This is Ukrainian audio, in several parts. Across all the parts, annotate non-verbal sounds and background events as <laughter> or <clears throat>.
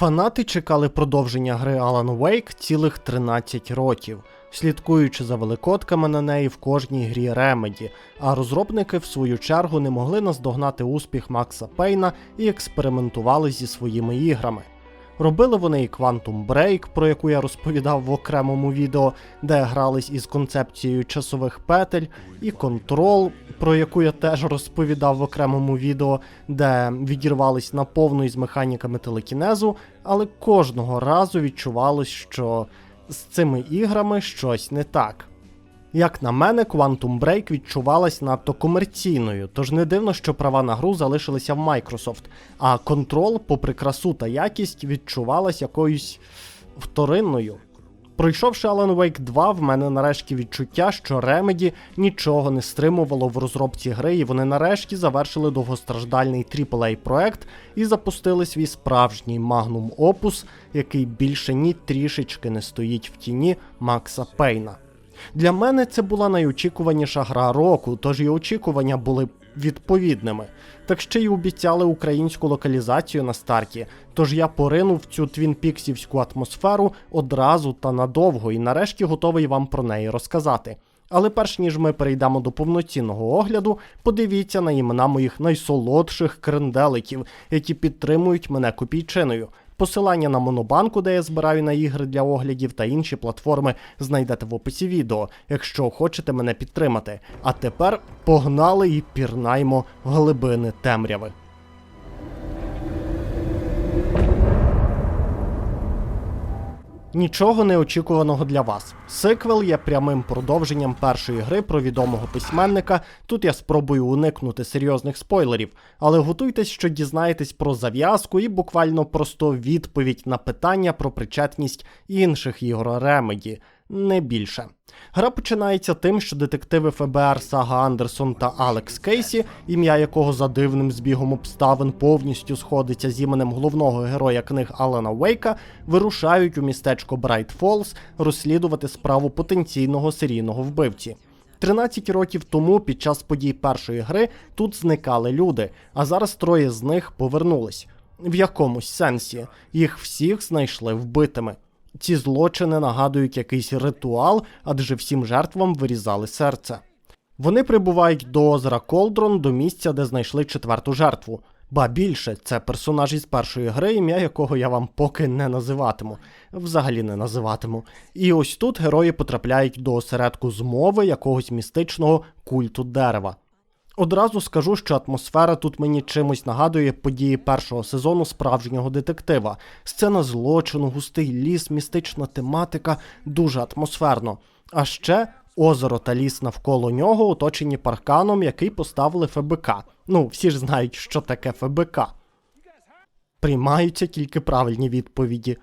Фанати чекали продовження гри Alan Wake цілих 13 років, слідкуючи за великодками на неї в кожній грі Remedy, а розробники в свою чергу не могли наздогнати успіх Макса Пейна і експериментували зі своїми іграми. Робили вони і Quantum Break, про яку я розповідав в окремому відео, де грались із концепцією часових петель, і Control, про яку я теж розповідав в окремому відео, де відірвались наповну із механіками телекінезу, але кожного разу відчувалось, що з цими іграми щось не так. Як на мене, Quantum Break відчувалась надто комерційною, тож не дивно, що права на гру залишилися в Microsoft, а Control, попри красу та якість, відчувалась якоюсь вторинною. Пройшовши Alan Wake 2, в мене нарешті відчуття, що Remedy нічого не стримувало в розробці гри, і вони нарешті завершили довгостраждальний AAA проект і запустили свій справжній Magnum Opus, який більше ні трішечки не стоїть в тіні Макса Пейна. Для мене це була найочікуваніша гра року, тож і очікування були відповідними. Так ще й обіцяли українську локалізацію на старті. Тож я поринув цю твінпіксівську атмосферу одразу та надовго, і нарешті готовий вам про неї розказати. Але перш ніж ми перейдемо до повноцінного огляду, подивіться на імена моїх найсолодших кренделиків, які підтримують мене копійчиною. Посилання на монобанку, де я збираю на ігри для оглядів та інші платформи, знайдете в описі відео, якщо хочете мене підтримати. А тепер погнали і пірнаймо глибини темряви. Нічого неочікуваного для вас. Сиквел є прямим продовженням першої гри про відомого письменника. Тут я спробую уникнути серйозних спойлерів, але готуйтесь, що дізнаєтесь про зав'язку і буквально просто відповідь на питання про причетність інших ігор Remedy. Не більше. Гра починається тим, що детективи ФБР Сага Андерсон та Алекс Кейсі, ім'я якого за дивним збігом обставин повністю сходиться з іменем головного героя книг Алана Вейка, вирушають у містечко Брайт Фолз розслідувати справу потенційного серійного вбивці. 13 років тому, під час подій першої гри, тут зникали люди, а зараз троє з них повернулись. В якомусь сенсі їх всіх знайшли вбитими. Ці злочини нагадують якийсь ритуал, адже всім жертвам вирізали серце. Вони прибувають до озера Колдрон, до місця, де знайшли четверту жертву. Ба більше, це персонаж із першої гри, ім'я якого я вам поки не називатиму, взагалі не називатиму. І ось тут герої потрапляють до осередку змови якогось містичного культу дерева. Одразу скажу, що атмосфера тут мені чимось нагадує події першого сезону справжнього детектива. Сцена злочину, густий ліс, містична тематика, дуже атмосферно. А ще озеро та ліс навколо нього оточені парканом, який поставили ФБК. Ну, всі ж знають, що таке ФБК. Приймаються тільки правильні відповіді.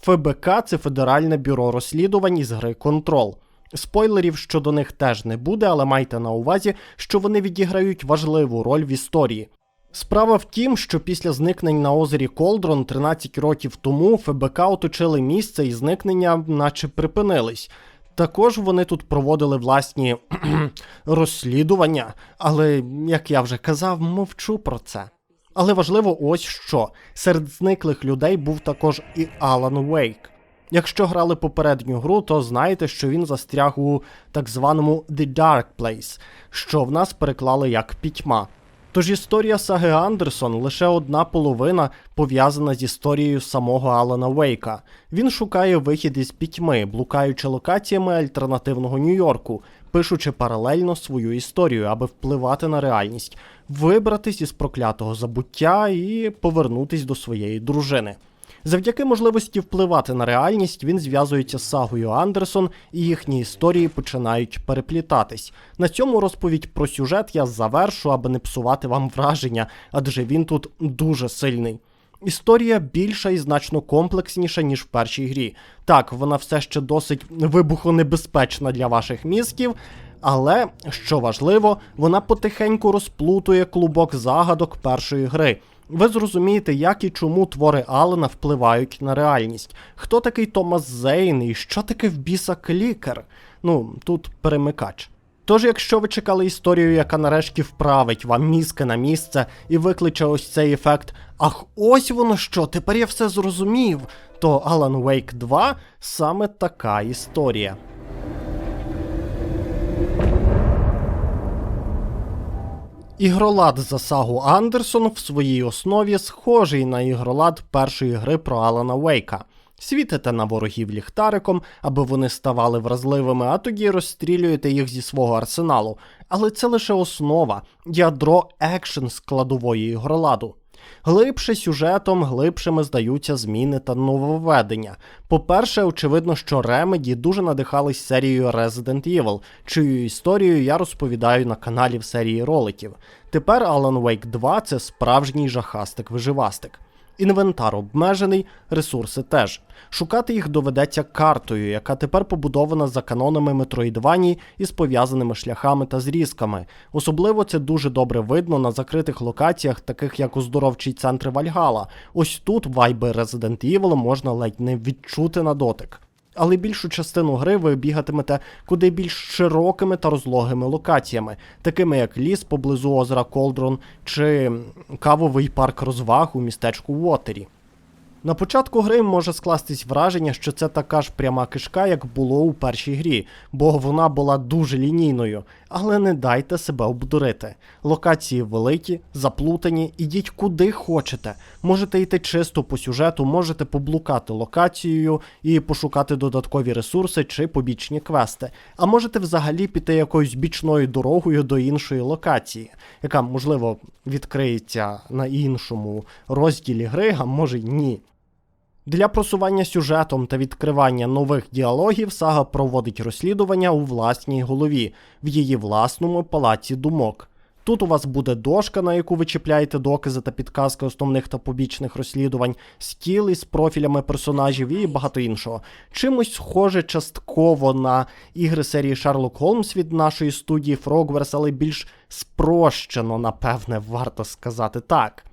ФБК це Федеральне бюро розслідувань із гри Контрол. Спойлерів щодо них теж не буде, але майте на увазі, що вони відіграють важливу роль в історії. Справа в тім, що після зникнень на озері Колдрон 13 років тому ФБК оточили місце і зникнення, наче припинились. Також вони тут проводили власні <clears throat> розслідування, але, як я вже казав, мовчу про це. Але важливо ось що: серед зниклих людей був також і Алан Вейк. Якщо грали попередню гру, то знаєте, що він застряг у так званому The Dark Place, що в нас переклали як пітьма. Тож історія саги Андерсон лише одна половина пов'язана з історією самого Алана Вейка. Він шукає вихід із пітьми, блукаючи локаціями альтернативного Нью-Йорку, пишучи паралельно свою історію, аби впливати на реальність, вибратись із проклятого забуття і повернутись до своєї дружини. Завдяки можливості впливати на реальність він зв'язується з сагою Андерсон, і їхні історії починають переплітатись. На цьому розповідь про сюжет я завершу, аби не псувати вам враження, адже він тут дуже сильний. Історія більша і значно комплексніша, ніж в першій грі. Так, вона все ще досить вибухонебезпечна для ваших мізків, але що важливо, вона потихеньку розплутує клубок загадок першої гри. Ви зрозумієте, як і чому твори Алена впливають на реальність. Хто такий Томас Зейн і що таке в біса клікер? Ну, тут перемикач. Тож, якщо ви чекали історію, яка нарешті вправить вам мізки на місце і викличе ось цей ефект, ах, ось воно що, тепер я все зрозумів, то Alan Wake 2 саме така історія. Ігролад за сагу Андерсон в своїй основі схожий на ігролад першої гри про Алана Вейка. Світите на ворогів ліхтариком, аби вони ставали вразливими, а тоді розстрілюєте їх зі свого арсеналу. Але це лише основа, ядро екшен складової ігроладу. Глибше сюжетом, глибшими здаються зміни та нововведення. По-перше, очевидно, що Remedy дуже надихались серією Resident Evil, чию історію я розповідаю на каналі в серії роликів. Тепер Alan Wake 2 це справжній жахастик-виживастик. Інвентар обмежений, ресурси теж. Шукати їх доведеться картою, яка тепер побудована за канонами метроїдвані із пов'язаними шляхами та зрізками. Особливо це дуже добре видно на закритих локаціях, таких як оздоровчий центр Вальгала. Ось тут вайби Resident Evil можна ледь не відчути на дотик. Але більшу частину гри ви бігатимете куди більш широкими та розлогими локаціями, такими як ліс поблизу озера Колдрон чи кавовий парк розваг у містечку Вотері. На початку гри може скластись враження, що це така ж пряма кишка, як було у першій грі, бо вона була дуже лінійною. Але не дайте себе обдурити. Локації великі, заплутані, ідіть куди хочете. Можете йти чисто по сюжету, можете поблукати локацією і пошукати додаткові ресурси чи побічні квести. А можете взагалі піти якоюсь бічною дорогою до іншої локації, яка, можливо, відкриється на іншому розділі гри, а може й ні. Для просування сюжетом та відкривання нових діалогів сага проводить розслідування у власній голові, в її власному палаці думок. Тут у вас буде дошка, на яку ви чіпляєте докази та підказки основних та побічних розслідувань, стіл із профілями персонажів і багато іншого. Чимось схоже частково на ігри серії Sherlock Holmes від нашої студії Frogverse, але більш спрощено, напевне, варто сказати так.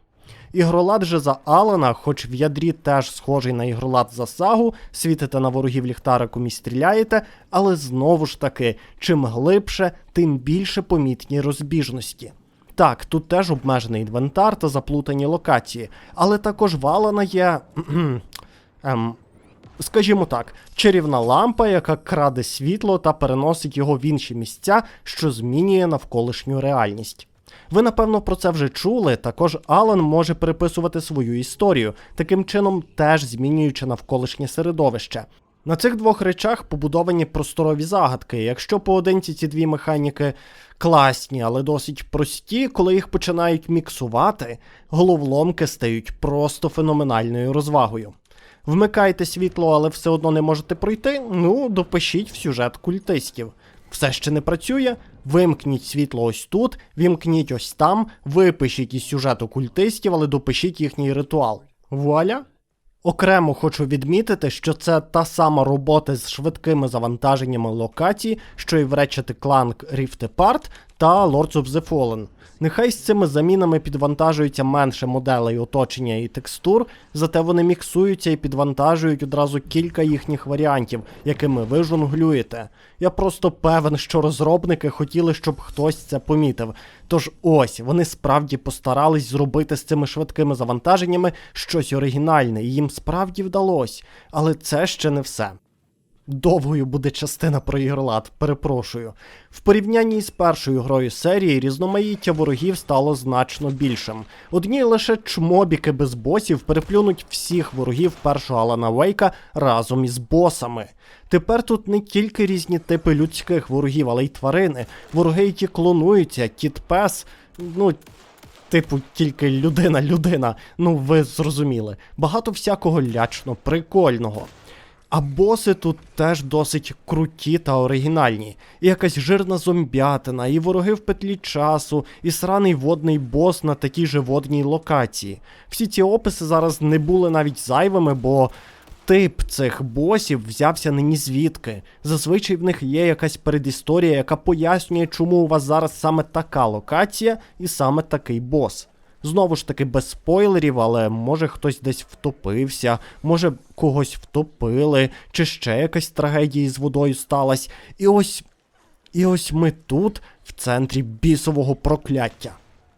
Ігролад же за Алана, хоч в ядрі теж схожий на ігролад за сагу, світите на ворогів ліхтариком і стріляєте, але знову ж таки, чим глибше, тим більше помітні розбіжності. Так, тут теж обмежений інвентар та заплутані локації, але також в Алана є. ем, Скажімо так, чарівна лампа, яка краде світло та переносить його в інші місця, що змінює навколишню реальність. Ви напевно про це вже чули. Також Алан може переписувати свою історію, таким чином теж змінюючи навколишнє середовище. На цих двох речах побудовані просторові загадки. Якщо поодинці ці дві механіки класні, але досить прості, коли їх починають міксувати, головоломки стають просто феноменальною розвагою. Вмикаєте світло, але все одно не можете пройти. Ну, допишіть в сюжет культистів. Все ще не працює. Вимкніть світло ось тут, вімкніть ось там, випишіть із сюжету культистів, але допишіть їхній ритуал. Вуаля! Окремо хочу відмітити, що це та сама робота з швидкими завантаженнями локацій, що і в Ratchet Clank Rift Apart та Lords of the Fallen. Нехай з цими замінами підвантажується менше моделей оточення і текстур, зате вони міксуються і підвантажують одразу кілька їхніх варіантів, якими ви жонглюєте. Я просто певен, що розробники хотіли, щоб хтось це помітив. Тож ось вони справді постарались зробити з цими швидкими завантаженнями щось оригінальне, і їм справді вдалося. Але це ще не все. Довгою буде частина про ігролад, перепрошую. В порівнянні з першою грою серії різноманіття ворогів стало значно більшим. Одні лише чмобіки без босів переплюнуть всіх ворогів першого Алана Вейка разом із босами. Тепер тут не тільки різні типи людських ворогів, але й тварини, вороги, які клонуються, кіт пес, ну. Типу, тільки людина-людина, ну ви зрозуміли. Багато всякого лячно, прикольного. А боси тут теж досить круті та оригінальні. І якась жирна зомбятина, і вороги в петлі часу, і сраний водний бос на такій же водній локації. Всі ці описи зараз не були навіть зайвими, бо тип цих босів взявся нині звідки. Зазвичай в них є якась передісторія, яка пояснює, чому у вас зараз саме така локація і саме такий бос. Знову ж таки, без спойлерів, але може хтось десь втопився, може когось втопили, чи ще якась трагедія з водою сталася. І ось І ось ми тут, в центрі бісового прокляття.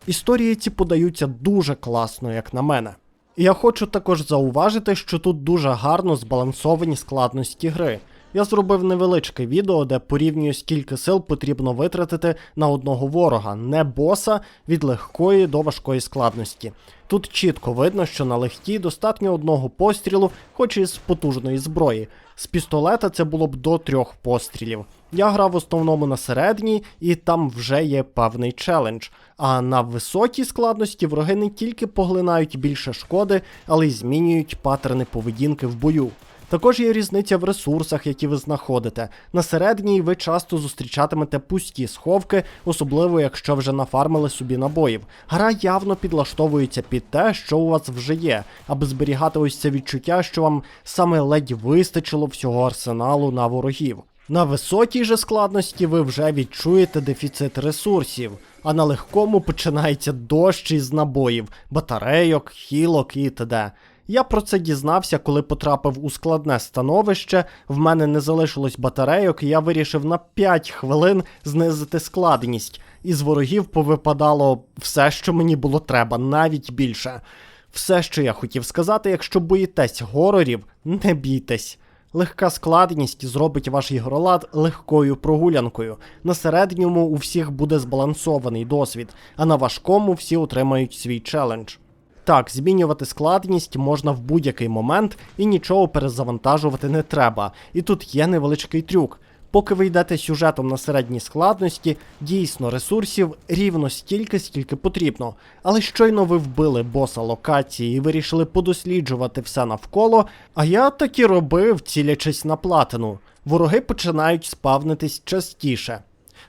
Історії ці подаються дуже класно, як на мене. Я хочу також зауважити, що тут дуже гарно збалансовані складності гри. Я зробив невеличке відео, де порівнюю, скільки сил потрібно витратити на одного ворога, не боса від легкої до важкої складності. Тут чітко видно, що на легкій достатньо одного пострілу, хоч і з потужної зброї. З пістолета це було б до трьох пострілів. Я грав в основному на середній, і там вже є певний челендж. А на високій складності вороги не тільки поглинають більше шкоди, але й змінюють паттерни поведінки в бою. Також є різниця в ресурсах, які ви знаходите. На середній ви часто зустрічатимете пусті сховки, особливо якщо вже нафармили собі набоїв. Гра явно підлаштовується під те, що у вас вже є, аби зберігати ось це відчуття, що вам саме ледь вистачило всього арсеналу на ворогів. На високій же складності ви вже відчуєте дефіцит ресурсів, а на легкому починається дощ із набоїв, батарейок, хілок і т.д. Я про це дізнався, коли потрапив у складне становище. В мене не залишилось батарейок, і я вирішив на 5 хвилин знизити складність. Із ворогів повипадало все, що мені було треба, навіть більше. Все, що я хотів сказати, якщо боїтесь горорів, не бійтесь. Легка складність зробить ваш ігролад легкою прогулянкою. На середньому у всіх буде збалансований досвід, а на важкому всі отримають свій челендж. Так, змінювати складність можна в будь-який момент і нічого перезавантажувати не треба. І тут є невеличкий трюк. Поки ви йдете сюжетом на середній складності, дійсно ресурсів рівно стільки, скільки потрібно. Але щойно ви вбили боса локації і вирішили подосліджувати все навколо, а я так і робив, цілячись на платину. Вороги починають спавнитись частіше.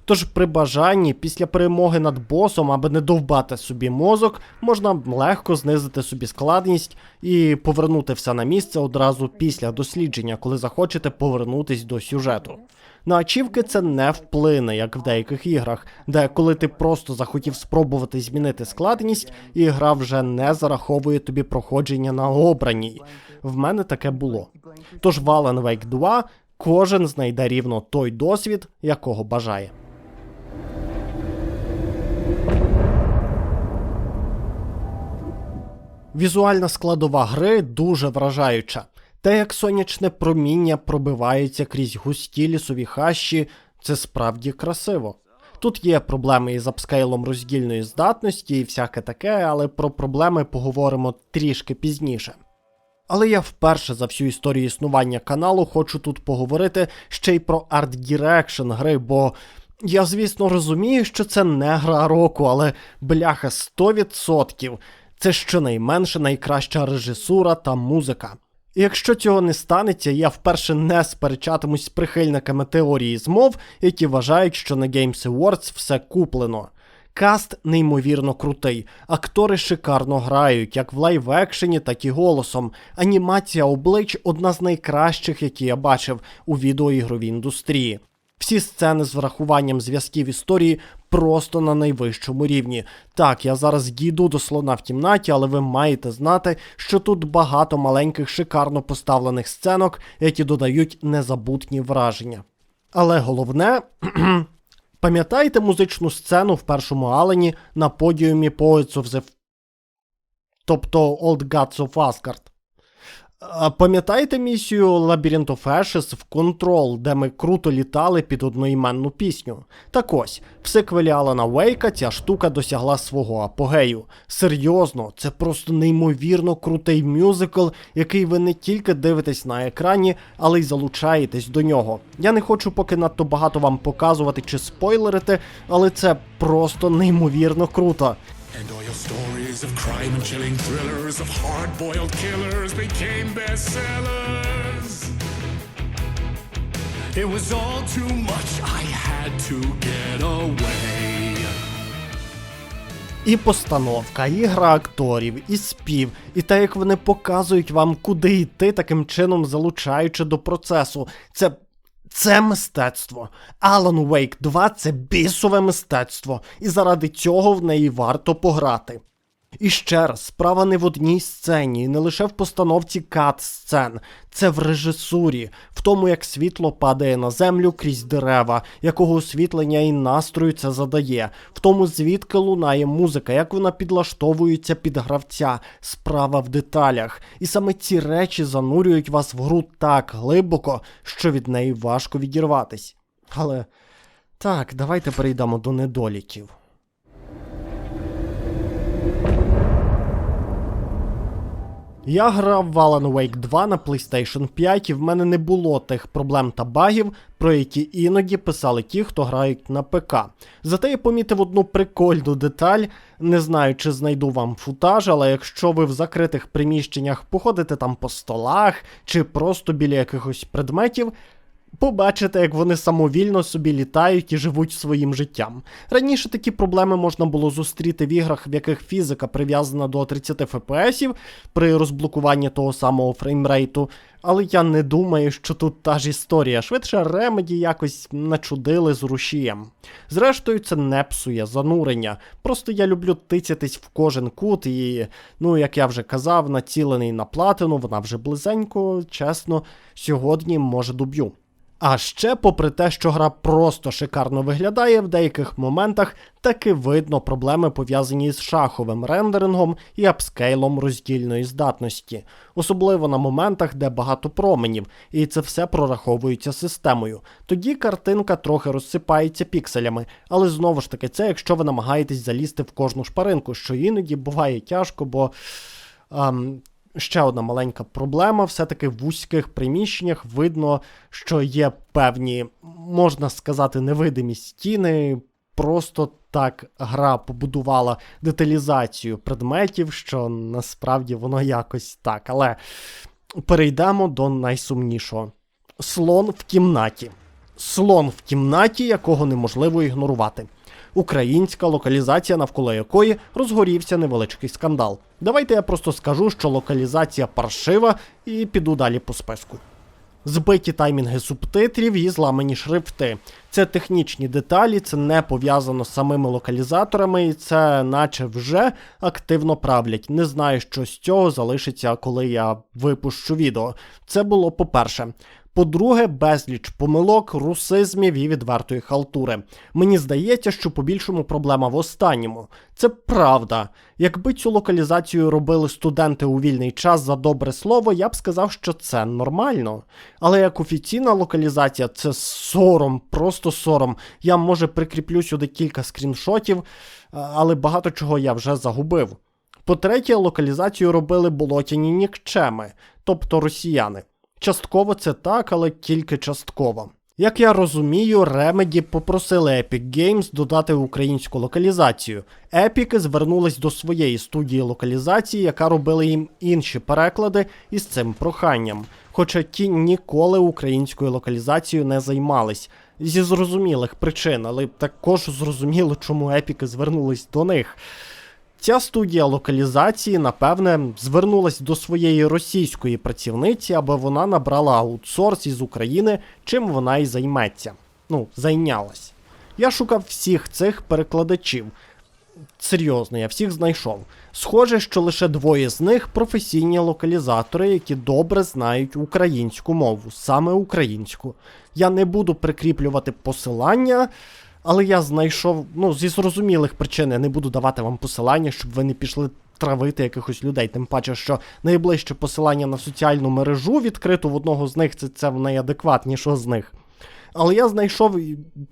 Тож при бажанні після перемоги над босом, аби не довбати собі мозок, можна легко знизити собі складність і повернути все на місце одразу після дослідження, коли захочете повернутись до сюжету. На ачівки це не вплине, як в деяких іграх, де коли ти просто захотів спробувати змінити складність, і гра вже не зараховує тобі проходження на обраній. В мене таке було. Тож в Alan Wake 2 кожен знайде рівно той досвід, якого бажає. Візуальна складова гри дуже вражаюча. Те, як сонячне проміння пробивається крізь густі лісові хащі, це справді красиво. Тут є проблеми із апскейлом роздільної здатності і всяке таке, але про проблеми поговоримо трішки пізніше. Але я вперше за всю історію існування каналу хочу тут поговорити ще й про арт-дірекшн гри, бо я, звісно, розумію, що це не гра року, але бляха 100%. Це щонайменше найкраща режисура та музика. І якщо цього не станеться, я вперше не сперечатимусь з прихильниками теорії змов, які вважають, що на Games Awards все куплено. Каст неймовірно крутий, актори шикарно грають, як в лайв-екшені, так і голосом. Анімація облич одна з найкращих, які я бачив у відеоігровій індустрії. Всі сцени з врахуванням зв'язків історії просто на найвищому рівні. Так, я зараз дійду до слона в кімнаті, але ви маєте знати, що тут багато маленьких шикарно поставлених сценок, які додають незабутні враження. Але головне. <clears throat> Пам'ятаєте музичну сцену в першому Алені на подіумі Poets of the... тобто Old Gods of Asgard? Пам'ятаєте місію Labyrinth of Ashes в Control, де ми круто літали під одноіменну пісню? Так ось, в сиквелі Алана Вейка ця штука досягла свого апогею. Серйозно, це просто неймовірно крутий мюзикл, який ви не тільки дивитесь на екрані, але й залучаєтесь до нього. Я не хочу поки надто багато вам показувати чи спойлерити, але це просто неймовірно круто. And all your stories of crime and chilling thrillers of hard-boiled killers became bestsellers. It was all too much. I had to get away. І постановка, і гра акторів, і спів, і те, як вони показують вам, куди йти, таким чином залучаючи до процесу. Це. Це мистецтво. Alan Wake 2 це бісове мистецтво, і заради цього в неї варто пограти. І ще раз, справа не в одній сцені, і не лише в постановці кат-сцен, це в режисурі, в тому, як світло падає на землю крізь дерева, якого освітлення і настрою це задає, в тому, звідки лунає музика, як вона підлаштовується під гравця, справа в деталях. І саме ці речі занурюють вас в гру так глибоко, що від неї важко відірватись. Але так, давайте перейдемо до недоліків. Я грав в Alan Wake 2 на PlayStation 5, і в мене не було тих проблем та багів, про які іноді писали ті, хто грають на ПК. Зате я помітив одну прикольну деталь. Не знаю, чи знайду вам футаж, але якщо ви в закритих приміщеннях походите там по столах чи просто біля якихось предметів, побачите, як вони самовільно собі літають і живуть своїм життям. Раніше такі проблеми можна було зустріти в іграх, в яких фізика прив'язана до 30 FPS при розблокуванні того самого фреймрейту. Але я не думаю, що тут та ж історія. Швидше ремеді якось начудили з рушієм. Зрештою, це не псує занурення. Просто я люблю тицятись в кожен кут, і, ну, як я вже казав, націлений на платину, вона вже близенько, чесно, сьогодні може доб'ю. А ще, попри те, що гра просто шикарно виглядає, в деяких моментах таки видно проблеми пов'язані з шаховим рендерингом і апскейлом роздільної здатності, особливо на моментах, де багато променів, і це все прораховується системою. Тоді картинка трохи розсипається пікселями, але знову ж таки, це якщо ви намагаєтесь залізти в кожну шпаринку, що іноді буває тяжко, бо. Ам, Ще одна маленька проблема. Все-таки в вузьких приміщеннях видно, що є певні, можна сказати, невидимі стіни. Просто так гра побудувала деталізацію предметів, що насправді воно якось так. Але перейдемо до найсумнішого: слон в кімнаті. Слон в кімнаті, якого неможливо ігнорувати. Українська локалізація, навколо якої розгорівся невеличкий скандал. Давайте я просто скажу, що локалізація паршива, і піду далі по списку. Збиті таймінги субтитрів і зламані шрифти. Це технічні деталі, це не пов'язано з самими локалізаторами, і це наче вже активно правлять. Не знаю, що з цього залишиться, коли я випущу відео. Це було по-перше. По-друге, безліч помилок, русизмів і відвертої халтури. Мені здається, що по-більшому проблема в останньому. Це правда. Якби цю локалізацію робили студенти у вільний час за добре слово, я б сказав, що це нормально. Але як офіційна локалізація, це сором, просто сором. Я може прикріплю сюди кілька скріншотів, але багато чого я вже загубив. По-третє, локалізацію робили болотяні нікчеми, тобто росіяни. Частково це так, але тільки частково. Як я розумію, Remedy попросили Epic Games додати українську локалізацію. Epic звернулись до своєї студії локалізації, яка робила їм інші переклади із цим проханням. Хоча ті ніколи українською локалізацією не займались. Зі зрозумілих причин, але також зрозуміло, чому Epic звернулись до них. Ця студія локалізації, напевне, звернулась до своєї російської працівниці, аби вона набрала аутсорс із України, чим вона і займеться. Ну, зайнялась. Я шукав всіх цих перекладачів. Серйозно, я всіх знайшов. Схоже, що лише двоє з них професійні локалізатори, які добре знають українську мову, саме українську. Я не буду прикріплювати посилання. Але я знайшов, ну, зі зрозумілих причин, я не буду давати вам посилання, щоб ви не пішли травити якихось людей. Тим паче, що найближче посилання на соціальну мережу відкриту в одного з них це, це в найадекватнішого з них. Але я знайшов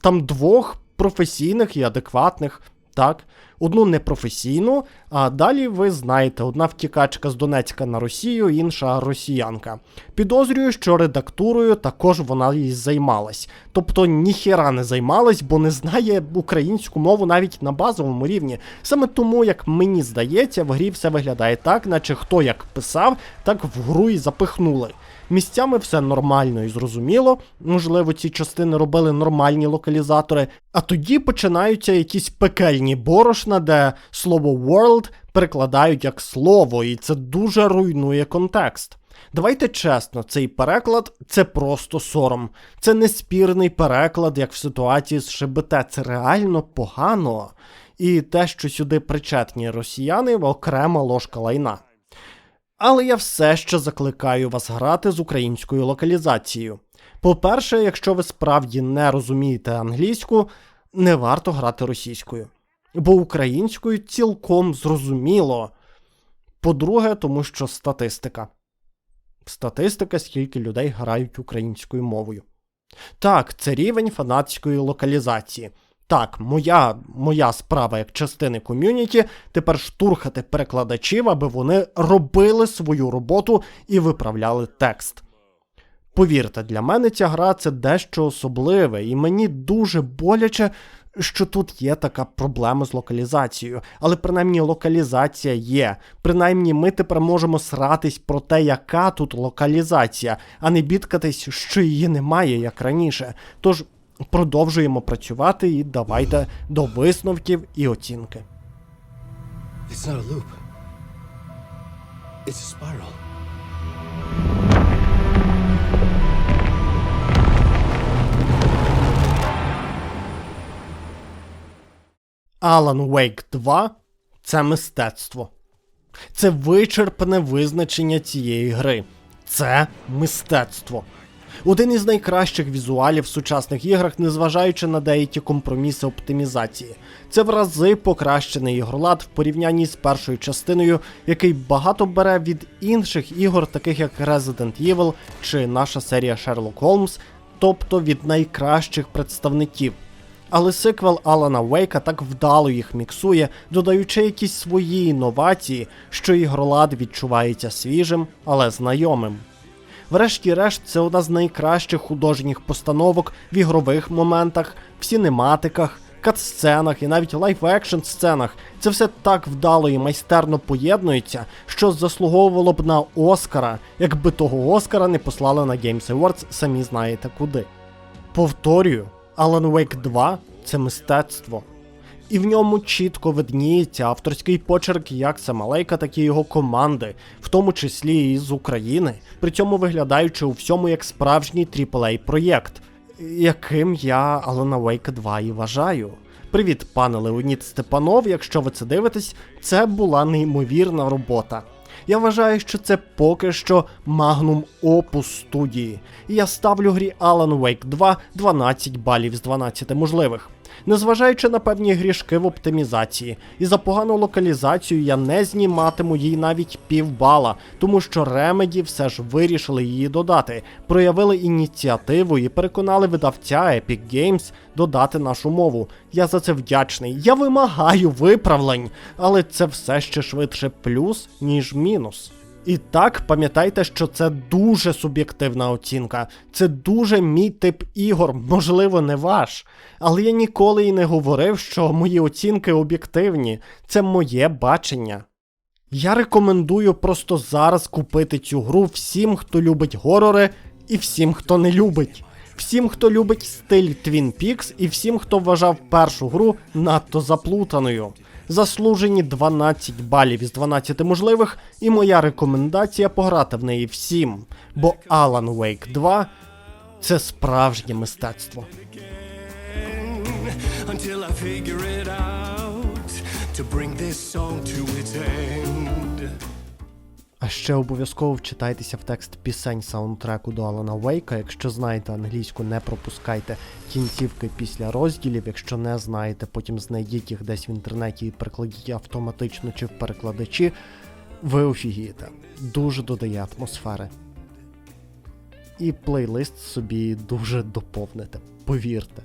там двох професійних і адекватних. Так, одну непрофесійну, а далі ви знаєте, одна втікачка з Донецька на Росію, інша росіянка. Підозрюю, що редактурою також вона і займалась. Тобто ніхіра не займалась, бо не знає українську мову навіть на базовому рівні. Саме тому, як мені здається, в грі все виглядає так, наче хто як писав, так в гру і запихнули. Місцями все нормально і зрозуміло. Можливо, ці частини робили нормальні локалізатори. А тоді починаються якісь пекельні борошна, де слово world перекладають як слово, і це дуже руйнує контекст. Давайте чесно, цей переклад це просто сором. Це не спірний переклад, як в ситуації з ШБТ. Це реально погано. і те, що сюди причетні росіяни, окрема ложка лайна. Але я все ще закликаю вас грати з українською локалізацією. По-перше, якщо ви справді не розумієте англійську, не варто грати російською, бо українською цілком зрозуміло. По-друге, тому що статистика. Статистика, скільки людей грають українською мовою. Так, це рівень фанатської локалізації. Так, моя, моя справа як частини ком'юніті тепер штурхати перекладачів, аби вони робили свою роботу і виправляли текст. Повірте, для мене ця гра це дещо особливе, і мені дуже боляче, що тут є така проблема з локалізацією. Але принаймні локалізація є. Принаймні ми тепер можемо сратись про те, яка тут локалізація, а не бідкатись, що її немає, як раніше. Тож продовжуємо працювати і давайте до висновків і оцінки. It's not a loop. It's a spiral. Alan Wake 2 це мистецтво. Це вичерпне визначення цієї гри. Це мистецтво. Один із найкращих візуалів в сучасних іграх, незважаючи на деякі компроміси оптимізації. Це в рази покращений ігролад в порівнянні з першою частиною, який багато бере від інших ігор, таких як Resident Evil чи наша серія Sherlock Holmes, тобто від найкращих представників. Але сиквел Алана Вейка так вдало їх міксує, додаючи якісь свої інновації, що ігролад відчувається свіжим, але знайомим. Врешті-решт, це одна з найкращих художніх постановок в ігрових моментах, в сінематиках, катсценах і навіть лайф-екшн сценах. Це все так вдало і майстерно поєднується, що заслуговувало б на Оскара, якби того Оскара не послали на Games Awards, самі знаєте куди. Повторюю, Alan Wake 2 це мистецтво. І в ньому чітко видніється авторський почерк як Самалейка, так і його команди, в тому числі і з України, при цьому виглядаючи у всьому як справжній aaa проєкт, яким я Alan Wake 2 і вважаю. Привіт, пане Леонід Степанов. Якщо ви це дивитесь, це була неймовірна робота. Я вважаю, що це поки що магнум опус студії. І я ставлю грі Alan Wake 2 12 балів з 12 можливих. Незважаючи на певні грішки в оптимізації, і за погану локалізацію я не зніматиму їй навіть півбала, тому що Remedy все ж вирішили її додати, проявили ініціативу і переконали видавця Epic Games додати нашу мову. Я за це вдячний. Я вимагаю виправлень, але це все ще швидше плюс, ніж мінус. І так, пам'ятайте, що це дуже суб'єктивна оцінка. Це дуже мій тип ігор, можливо, не ваш. Але я ніколи і не говорив, що мої оцінки об'єктивні. Це моє бачення. Я рекомендую просто зараз купити цю гру всім, хто любить горори, і всім, хто не любить. Всім, хто любить стиль Twin Peaks, і всім, хто вважав першу гру надто заплутаною. Заслужені 12 балів із 12 можливих, і моя рекомендація пограти в неї всім, бо Alan Wake 2 це справжнє мистецтво. To bring this song to its end. А ще обов'язково вчитайтеся в текст пісень саундтреку до Алана Вейка. Якщо знаєте англійську, не пропускайте кінцівки після розділів. Якщо не знаєте, потім знайдіть їх десь в інтернеті і перекладіть автоматично чи в перекладачі. Ви офігієте. Дуже додає атмосфери. І плейлист собі дуже доповните, повірте.